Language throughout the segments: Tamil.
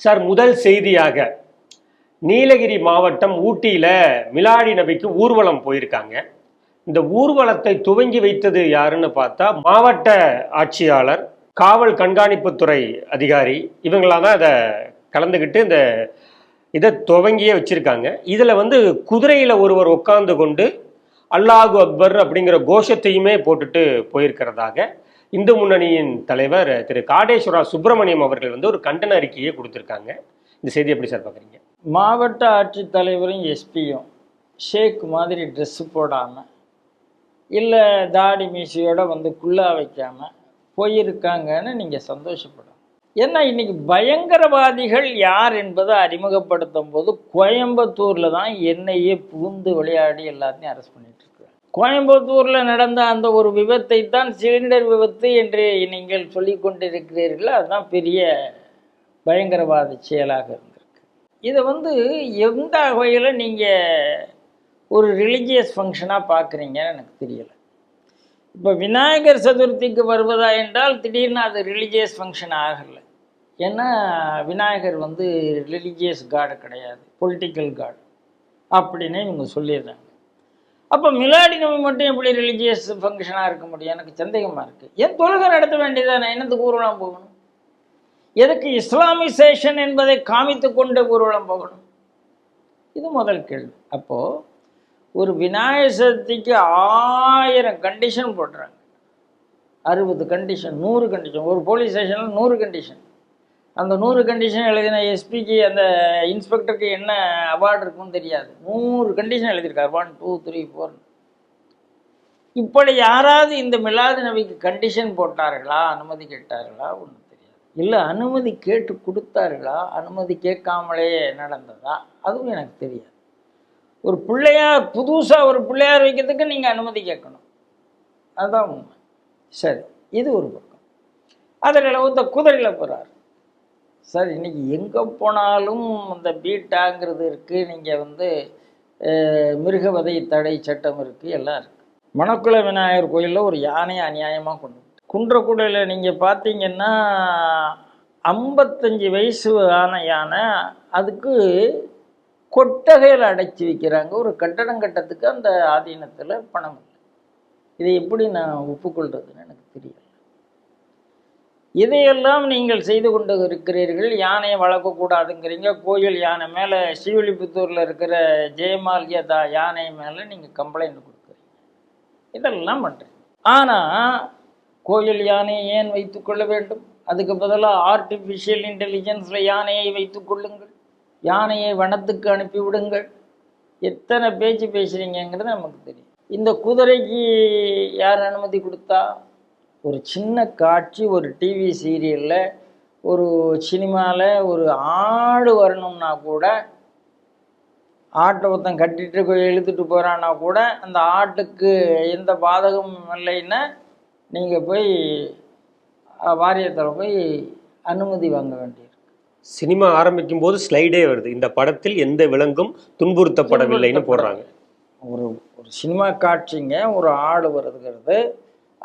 சார் முதல் செய்தியாக நீலகிரி மாவட்டம் ஊட்டியில மிலாடி நபிக்கு ஊர்வலம் போயிருக்காங்க. இந்த ஊர்வலத்தை துவங்கி வைத்தது யாருன்னு பார்த்தா மாவட்ட ஆட்சியாளர் காவல் கண்காணிப்புத்துறை அதிகாரி இவங்களாம் தான் அதை கலந்துக்கிட்டு இந்த இதை துவங்கியே வச்சுருக்காங்க. இதில் வந்து குதிரையில் ஒருவர் உட்கார்ந்து கொண்டு அல்லாஹு அக்பர் அப்படிங்கிற கோஷத்தையுமே போட்டுட்டு போயிருக்கிறதாக இந்து முன்னணியின் தலைவர் திரு காடேஸ்வரா சுப்பிரமணியம் அவர்கள் வந்து ஒரு கண்டன அறிக்கையை கொடுத்துருக்காங்க. இந்த செய்தி எப்படி சார் பார்க்குறீங்க? மாவட்ட ஆட்சித்தலைவரும் எஸ்பியும் ஷேக் மாதிரி ட்ரெஸ்ஸு போடாமல் இல்லை தாடி மீசியோட வந்து குள்ளா வைக்காமல் போயிருக்காங்கன்னு நீங்கள் சந்தோஷப்படும் ஏன்னா இன்னைக்கு பயங்கரவாதிகள் யார் என்பதை அறிமுகப்படுத்தும் போது கோயம்புத்தூரில் தான் என்னையே புகுந்து விளையாடி எல்லாத்தையும் அரெஸ்ட் பண்ணிட்டு இருக்காங்க. கோயம்புத்தூரில் நடந்த அந்த ஒரு விபத்தை தான் சிலிண்டர் விபத்து என்று நீங்கள் சொல்லி கொண்டிருக்கிறீர்கள் அதுதான் பெரிய பயங்கரவாத செயலாக இருந்திருக்கு. இதை வந்து எந்த வகையில் நீங்கள் ஒரு ரிலீஜியஸ் ஃபங்க்ஷனாக பார்க்குறீங்கன்னு எனக்கு தெரியலை. இப்போ விநாயகர் சதுர்த்திக்கு வருவதா என்றால் திடீர்னு அது ரிலீஜியஸ் ஃபங்க்ஷன் ஆகலை. ஏன்னா விநாயகர் வந்து ரிலீஜியஸ் காடு கிடையாது பொலிட்டிக்கல் காடு அப்படின்னு இவங்க சொல்லிடுறாங்க. அப்போ மிலாடி நோய் மட்டும் எப்படி ரிலீஜியஸ் ஃபங்க்ஷனாக இருக்க முடியும்? எனக்கு சந்தேகமாக இருக்குது ஏன் தொழுகை நடத்த வேண்டியதானே என்னத்துக்கு ஊர்வலம் போகணும்? எதுக்கு இஸ்லாமிசேஷன் என்பதை காமித்து கொண்டு ஊர்வலம் போகணும்? இது முதல் கேள்வி. அப்போது ஒரு விநாயகர் சதுர்த்திக்கு ஆயிரம் கண்டிஷன் போடுறாங்க. அறுபது கண்டிஷன் நூறு கண்டிஷன் ஒரு போலீஸ் ஸ்டேஷனில் நூறு கண்டிஷன் அந்த நூறு கண்டிஷன் எழுதின எஸ்பிக்கு அந்த இன்ஸ்பெக்டருக்கு என்ன அவார்டு இருக்குன்னு தெரியாது. நூறு கண்டிஷன் எழுதியிருக்கார். ஒன் டூ த்ரீ ஃபோர் இப்படி யாராவது இந்த மிலாது நபிக்கு கண்டிஷன் போட்டார்களா? அனுமதி கேட்டார்களா? ஒன்றும் தெரியாது. இல்லை அனுமதி கேட்டு கொடுத்தார்களா? அனுமதி கேட்காமலே நடந்ததா? அதுவும் எனக்கு தெரியாது. ஒரு பிள்ளையார் புதுசாக ஒரு பிள்ளையார் வைக்கிறதுக்கு நீங்கள் அனுமதி கேட்கணும். அதுதான் உண்மை. சரி இது ஒரு பக்கம். அதில் இந்த குதிரையில் போகிறார் சார் இன்றைக்கி எங்கே போனாலும் இந்த பீட்டாங்கிறது இருக்குது நீங்கள் வந்து மிருகவதை தடை சட்டம் இருக்குது எல்லாம் இருக்குது மணக்குள விநாயகர் கோயிலில் ஒரு யானையை அநியாயமாக கொண்டு குன்றக்குடையில் நீங்கள் பார்த்தீங்கன்னா ஐம்பத்தஞ்சு வயசு ஆன யானை அதுக்கு கொட்டகையில் அடைச்சி வைக்கிறாங்க. ஒரு கட்டடம் கட்டத்துக்கு அந்த ஆதீனத்தில் பணம் இல்லை. இதை எப்படி நான் ஒப்புக்கொள்றதுன்னு எனக்கு தெரியல. இதையெல்லாம் நீங்கள் செய்து கொண்டு இருக்கிறீர்கள் யானையை வளர்க்கக்கூடாதுங்கிறீங்க. கோயில் யானை மேலே ஸ்ரீவில்லிபுத்தூரில் இருக்கிற ஜெயமால்யதா யானை மேலே நீங்கள் கம்ப்ளைண்ட் கொடுக்குறீங்க. இதெல்லாம் பண்ணுறீங்க ஆனால் கோயில் யானையை ஏன் வைத்துக்கொள்ள வேண்டும்? அதுக்கு பதிலாக ஆர்டிஃபிஷியல் இன்டெலிஜென்ஸில் யானையை வைத்துக்கொள்ளுங்கள் யானையை வனத்துக்கு அனுப்பிவிடுங்கள். எத்தனை பேச்சு பேசுகிறீங்கிறது நமக்கு தெரியும். இந்த குதிரைக்கு யார் அனுமதி கொடுத்தா? ஒரு சின்ன காட்சி ஒரு டிவி சீரியலில் ஒரு சினிமாவில் ஒரு ஆடு வரணும்னா கூட ஆட்டை ஒருத்தன் கட்டிட்டு போய் இழுத்துட்டு போகிறான்னா கூட அந்த ஆட்டுக்கு எந்த பாதகமும் இல்லைன்னா நீங்கள் போய் வாரியத்தில் போய் அனுமதி வாங்க வேண்டியிருக்கு. சினிமா ஆரம்பிக்கும் போது ஸ்லைடே வருது. இந்த படத்தில் எந்த விலங்கும் துன்புறுத்தப்படவில்லைன்னு போடுறாங்க. ஒரு ஒரு சினிமா காட்சிங்க ஒரு ஆடு வருதுங்கிறது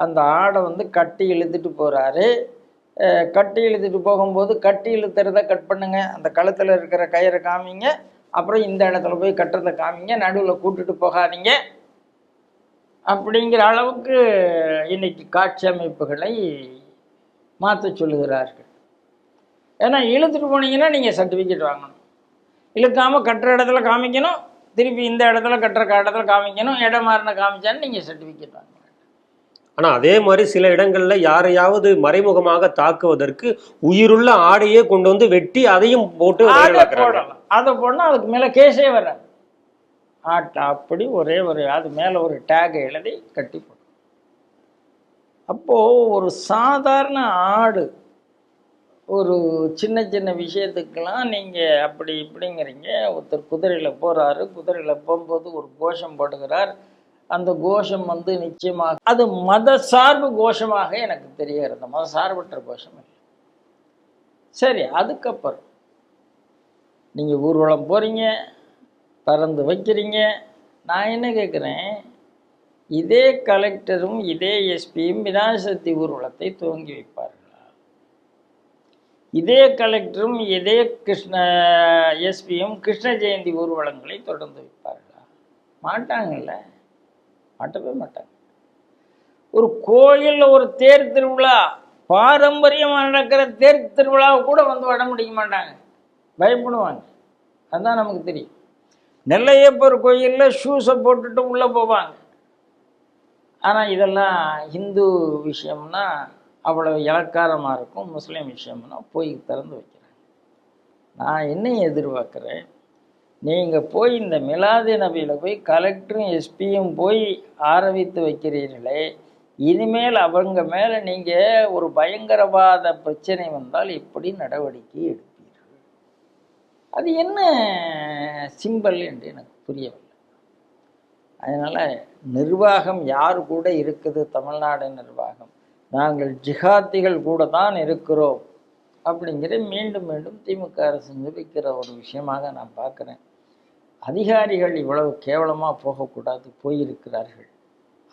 அந்த ஆடை வந்து கட்டி இழுத்துட்டு போகிறாரு கட்டி இழுத்துட்டு போகும்போது கட்டி இழுத்துறத கட் பண்ணுங்க. அந்த கழுத்தில் இருக்கிற கயிறை காமிங்க. அப்புறம் இந்த இடத்துல போய் கட்டுறதை காமிங்க. நடுவில் கூட்டுட்டு போகாதீங்க. அப்படிங்கிற அளவுக்கு இன்னைக்கு காட்சி அமைப்புகளை மாற்ற சொல்லுகிறார்கள். ஏன்னா இழுத்துட்டு போனீங்கன்னா நீங்கள் சர்டிஃபிகேட் வாங்கணும். இழுக்காமல் கட்டுற இடத்துல காமிக்கணும். திருப்பி இந்த இடத்துல கட்டுற இடத்துல காமிக்கணும். இடம் மாறின காமிச்சான்னு நீங்கள் சர்டிஃபிகேட் வாங்கணும். ஆனா அதே மாதிரி சில இடங்கள்ல யாரையாவது மறைமுகமாக தாக்குவதற்கு உயிருள்ள ஆடையே கொண்டு வந்து வெட்டி அதையும் போட்டு அதை போடணும் அதுக்கு மேலே கேஸே வராது. ஆட்டை அப்படி ஒரே ஒரு அது மேலே ஒரு டேகை எழுதி கட்டி போடும் அப்போது ஒரு சாதாரண ஆடு ஒரு சின்ன சின்ன விஷயத்துக்கெல்லாம் நீங்கள் அப்படி இப்படிங்கிறீங்க. ஒருத்தர் குதிரையில் போகிறாரு குதிரையில் போகும்போது ஒரு கோஷம் போடுகிறார். அந்த கோஷம் வந்து நிச்சயமாக அது மத சார்பு கோஷமாக எனக்கு தெரிகிறது. மத சார்பற்ற கோஷம் சரி அதுக்கப்புறம் நீங்கள் ஊர்வலம் போகிறீங்க பறந்து வைக்கிறீங்க. நான் என்ன கேட்குறேன் இதே கலெக்டரும் இதே எஸ்பியும் விநாயகர் ஊர்வலத்தை துவங்கி வைப்பார்களா? இதே கலெக்டரும் இதே கிருஷ்ண எஸ்பியும் கிருஷ்ண ஜெயந்தி ஊர்வலங்களை தொடர்ந்து வைப்பார்களா? மாட்டாங்கல்ல? மாட்டவே மாட்டாங்க. ஒரு கோயிலில் ஒரு தேர் திருவிழா பாரம்பரியமாக நடக்கிற தேர் திருவிழாவை கூட வந்து வட முடிக்க மாட்டாங்க. பயப்படுவாங்க. அதுதான் நமக்கு தெரியும். நெல்லையப்பர் கோயிலில் ஷூஸை போட்டுட்டு உள்ளே போவாங்க. ஆனால் இதெல்லாம் ஹிந்து விஷயம்னா அவ்வளோ இலக்காரமாக இருக்கும். முஸ்லீம் விஷயம்னா போய் திறந்து வைக்கிறாங்க. நான் என்ன எதிர்பார்க்குறேன் நீங்கள் போய் இந்த மிலாது நபியில் போய் கலெக்டரும் எஸ்பியும் போய் ஆரம்பித்து வைக்கிறீர்களே இனிமேல் அவங்க மேலே நீங்கள் ஒரு பயங்கரவாத பிரச்சனை வந்தால் எப்படி நடவடிக்கை எடுப்பீர்கள்? அது என்ன சிம்பல் என்று எனக்கு புரியவில்லை. அதனால் நிர்வாகம் யார் கூட இருக்குது? தமிழ்நாடு நிர்வாகம். நாங்கள் ஜிஹாத்திகள் கூட தான் இருக்கிறோம். அப்படிங்கிற மீண்டும் மீண்டும் திமுக அரசு நிரூபிக்கிற ஒரு விஷயமாக நான் பார்க்குறேன். அதிகாரிகள் இவ்வளவு கேவலமாக போகக்கூடாது போயிருக்கிறார்கள்.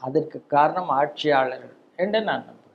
அதற்கு காரணம் ஆட்சியாளர்கள் என்று நான் நம்புகிறேன்.